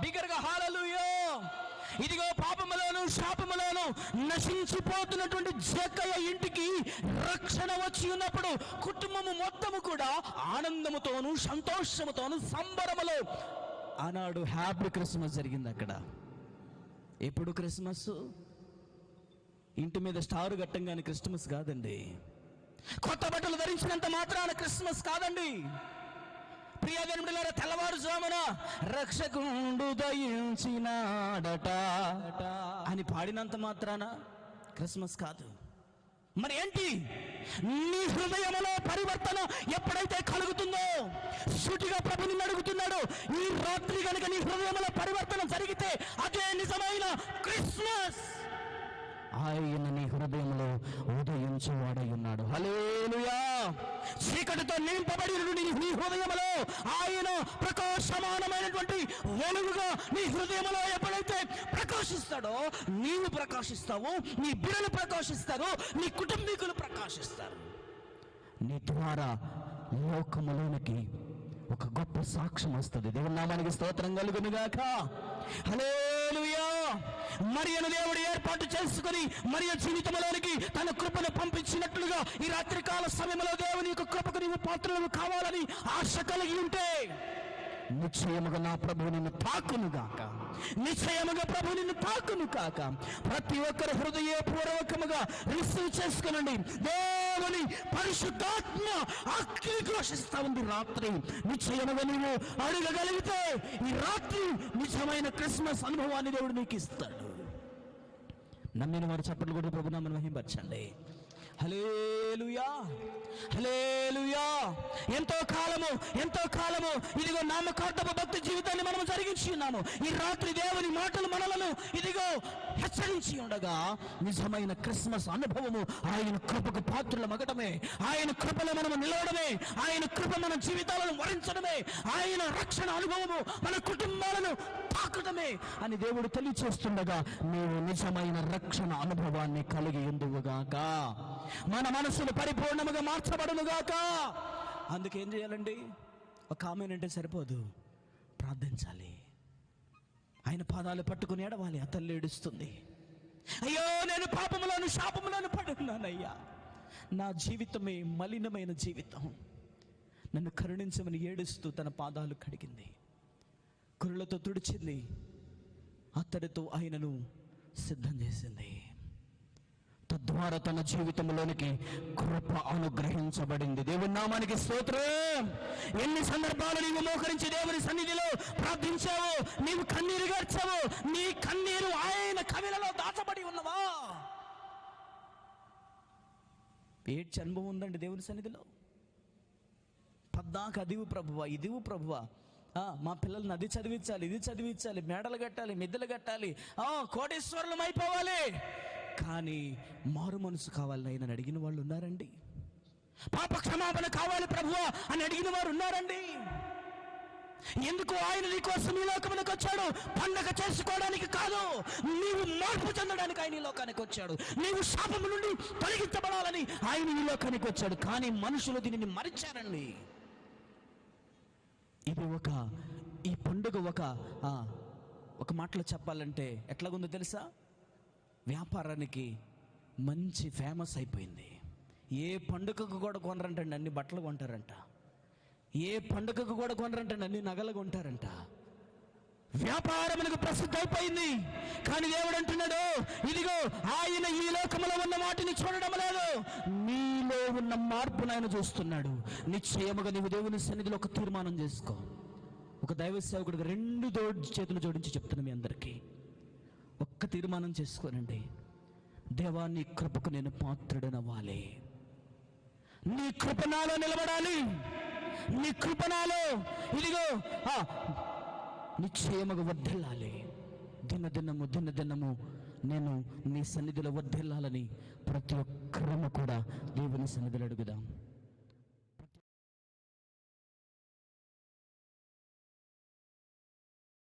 బిగ్గరగా ఇదిగో పాపములోను శాపములోను నశించిపోతున్నటువంటి జక్కయ్య ఇంటికి రక్షణ వచ్చి ఉన్నప్పుడు కుటుంబము మొత్తము కూడా ఆనందముతోను సంతోషముతోను సంబరములో. ఆనాడు హ్యాపీ క్రిస్మస్ జరిగింది అక్కడ. ఎప్పుడు క్రిస్మస్? ఇంటి మీద స్టార్ గట్టంగానే క్రిస్మస్ కాదండి. కొత్త బట్టలు ధరించినంత మాత్రాన క్రిస్మస్ కాదండి. ప్రియజనుడులారా తెల్లవారుజామున రక్షకుండు దయించినాడట అని పాడినంత మాత్రాన క్రిస్మస్ కాదు. మరి ఏంటి? నీ హృదయంలో పరివర్తన ఎప్పుడైతే కలుగుతుందో సూటిగా ప్రభు నిన్ను అడుగుతున్నాడు ఈ రాత్రి కనుక నీ హృదయంలో పరివర్తన జరిగితే అదే నిజమైన క్రిస్మస్. ఆయన నీ హృదయంలో ఉదయించువాడై ఉన్నాడు. హలేలుయా చీకటితో నింపబడి ఆయన ప్రకాశమానమైనటువంటి వెలుగుగా నీ హృదయంలో ఎప్పుడైతే ప్రకాశిస్తాడో నీవు ప్రకాశిస్తావు నీ బిడ్డలు ప్రకాశిస్తారు నీ కుటుంబీకులు ప్రకాశిస్తారు. నీ ద్వారా లోకములోనికి ఒక గొప్ప సాక్ష్యం వస్తుంది. దేవుడు నామానికి స్తోత్రం కలుగునుగాక. Hello hallelujah. మరియను దేవుడు ఏర్పాటు చేసుకుని మరియ జీవితంలోనికి తన కృపను పంపించినట్లుగా ఈ రాత్రికాల సమయంలో దేవుని యొక్క కృపకు నీవు పాత్రలు కావాలని ఆశ కలిగి ఉంటే నిశ్చయముగా నా ప్రభు నిన్ను తాకును గాక నిశ్చయముగా ప్రభు నిన్ను తాకును కాక ప్రతి ఒక్కరు హృదయపూర్వకముగా రిసీవ్ చేసుకునండి. దేవుని పరిశుద్ధాత్మ అగ్ని ఘోషిస్తా ఉంది రాత్రి. నిశ్చయముగా నీవు అడగగలిగితే ఈ రాత్రి నిజమైన క్రిస్మస్ అనుభవాన్ని దేవుడు నీకు ఇస్తాడు నమ్మిన వారు చప్పట్లు కూడా ప్రభు నామని మహింపరచండి హలేలుయా హలేలుయా ఎంతో కాలము ఎంతో కాలము. ఇదిగో నామకార్థపు భక్తి జీవితాన్ని మనం జరిగించి ఉన్నాము. ఈ రాత్రి దేవుని మాటలు మనలను ఇదిగో హెచ్చరించి ఉండగా నిజమైన క్రిస్మస్ అనుభవము ఆయన కృపకు పాత్రలు మగటమే ఆయన కృపలో మనము నిలవడమే. ఆయన కృప మన జీవితాలను వరించడమే. ఆయన రక్షణ అనుభవము మన కుటుంబాలను తాకడమే అని దేవుడు తెలియచేస్తుండగా నీవు నిజమైన రక్షణ అనుభవాన్ని కలిగి ఎందువుగాక మన మనసులు పరిపూర్ణముగా మార్చబడునుగాక. అందుకేం చేయాలండి? ఒక ఆమెన్ అంటే సరిపోదు. ప్రార్థించాలి. ఆయన పాదాలు పట్టుకుని ఏడవాలి. అతల్లి ఏడుస్తుంది. అయ్యో నేను పాపములను శాపములను పడున్నానయ్యా నా జీవితమే మలినమైన జీవితం. నన్ను కరుణించమని ఏడుస్తూ తన పాదాలు కడిగింది. కురులతో తుడిచింది. అతడితో ఆయనను సిద్ధం చేసింది. తద్వారా తన జీవితంలోనికి కృప అనుగ్రహించబడింది. దేవుని నామానికి స్తోత్రం. ఎన్ని సందర్భాలు నీవు మోకరించి దేవుని సన్నిధిలో ప్రార్థించావు నీవు కన్నీరు గర్చావు నీ కన్నీరు ఆయన కవిలలో దాచబడి ఉన్నవా? ఏడ్చి అనుభవం ఉందండి దేవుని సన్నిధిలో? పద్దాక అదివు ప్రభువా ఇదివు ప్రభువా. ఆ, మా పిల్లల్ని అది చదివించాలి ఇది చదివించాలి మేడలు కట్టాలి మిద్దెలు కట్టాలి. ఆ, కోటేశ్వరులం అయిపోవాలి. కానీ మారు మనసు కావాలని ఆయన అడిగిన వాళ్ళు ఉన్నారండి. పాప క్షమాపణ కావాలి ప్రభువా అని అడిగిన వారు ఉన్నారండి. ఎందుకు ఆయన నీ కోసం ఈ లోకమునకు వచ్చాడు? పండగ చేసుకోవడానికి కాదు నీవు మార్పు చెందడానికి ఆయన ఈ లోకానికి వచ్చాడు. నీవు శాపము నుండి తొలగించబడాలని ఆయన ఈ లోకానికి వచ్చాడు. కానీ మనుషులు దీనిని మరిచారండి. ఇది ఒక ఈ పండుగ ఒక ఆ, ఒక మాటలో చెప్పాలంటే ఎట్లాగుందో తెలుసా? వ్యాపారానికి మంచి ఫేమస్ అయిపోయింది. ఏ పండుగకు కూడా కొనరంటండి అన్ని బట్టలు కొంటారంట. ఏ పండుగకు కూడా కొనరంటండి అన్ని నగలు కొంటారంట. వ్యాపారములకు ప్రసిద్ధి అయిపోయింది. కానీ దేవుడు అంటున్నాడు ఇదిగో ఆయన ఈ లోకములో ఉన్న వాటిని చూడడం లేదు. నీలో ఉన్న మార్పును ఆయన చూస్తున్నాడు. నిశ్చయముగా నీవు దేవుని సన్నిధిలో ఒక తీర్మానం చేసుకో. ఒక దైవ సేవకుడికి రెండు దో చేతులు జోడించి చెప్తున్నా మీ అందరికీ. ఒక్క తీర్మానం చేసుకోనండి. దేవా నీ కృపకు నేను పాత్రుడనవ్వాలి. నీ కృపణాలో నిలబడాలి. నీ కృపణాలో ఇదిగో ఆ, నిశ్చయముగా వర్ధిల్లాలి. దినదినము దినదినము నేను నీ సన్నిధిలో వర్ధిల్లాలని ప్రతి ఒక్కరము కూడా దేవుని సన్నిధిలో అడుగుదాం.